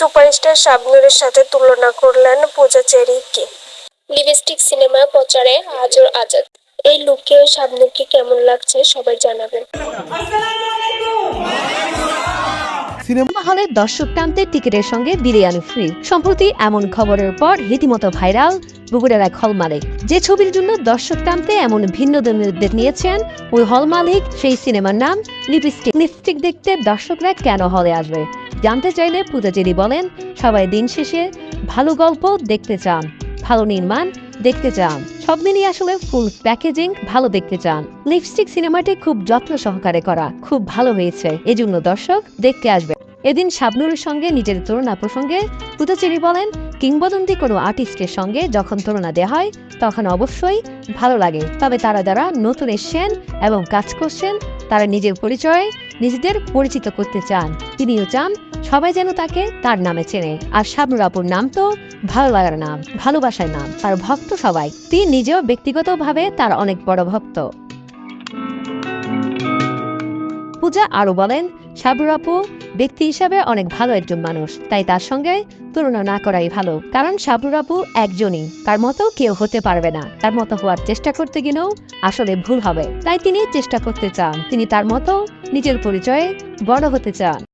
Superstar শাবনুরের সাথে তুলনা করলেন পূজা চেরিকে লিপস্টিক সিনেমা প্রচারে আজর আজাদ। এই লুকে শাবনুরকে কেমন লাগছে সবাই জানাবেন। সিনেমা হলে দর্শক টানতে টিকিটের সঙ্গে বিরিয়ানি ফ্রি। সম্প্রতি এমন খবরের পর রীতিমতো ভাইরাল বগুড়ার এক হল মালিক। যে ছবির জন্য দর্শক টানতে এমন ভিন্ন উদ্যোগ নিয়েছেন ওই হল মালিক সেই সিনেমার নাম লিপস্টিক। লিপস্টিক দেখতে দর্শকরা কেন হলে আসবে? জানতে চাইলে পূজাচেরি বলেন, সবাই দিন শেষে ভালো গল্প দেখতে চান, ভালো নির্মাণ দেখতে চান। সব মিলিয়ে আসলে ফুল প্যাকেজিং ভালো দেখতে চান। লিপস্টিক সিনেমাটি খুব যত্ন সহকারে করা খুব ভালো হয়েছে। এজন্য দর্শক দেখতে আসবে এদিন শাবনুরের সঙ্গে নিজের তুলনা প্রসঙ্গে পুতচেরি বলেন, কিংবদন্তি কোনো আর্টিস্টের সঙ্গে যখন তুলনা দেওয়া হয়, তখন অবশ্যই ভালো লাগে। তবে তারা যারা নতুন এসছেন এবং কাজ করছেন তারা নিজের পরিচয়ে নিজেদের পরিচিত করতে চান। তিনিও চান সবাই যেন তাকে তার নামে চেনে। আর শাবনুর আপুর নাম তো ভালো লাগার নাম, ভালোবাসার নাম। তার ভক্ত সবাই। তিনি নিজেও ব্যক্তিগতভাবে তার অনেক বড় ভক্ত। পূজা আরও বলেন শাবনুর আপু, ব্যক্তি হিসাবে অনেক ভালো একজন মানুষ, তাই তার সঙ্গে তুলনা না করাই ভালো। কারণ সাবুর আপু একজনই, তার মতো কেউ হতে পারবে না। তার মতো হওয়ার চেষ্টা করতে গেলেও আসলে ভুল হবে। তাই তিনি চেষ্টা করতে চান। তিনি তার মতো নিজের পরিচয়ে বড় হতে চান।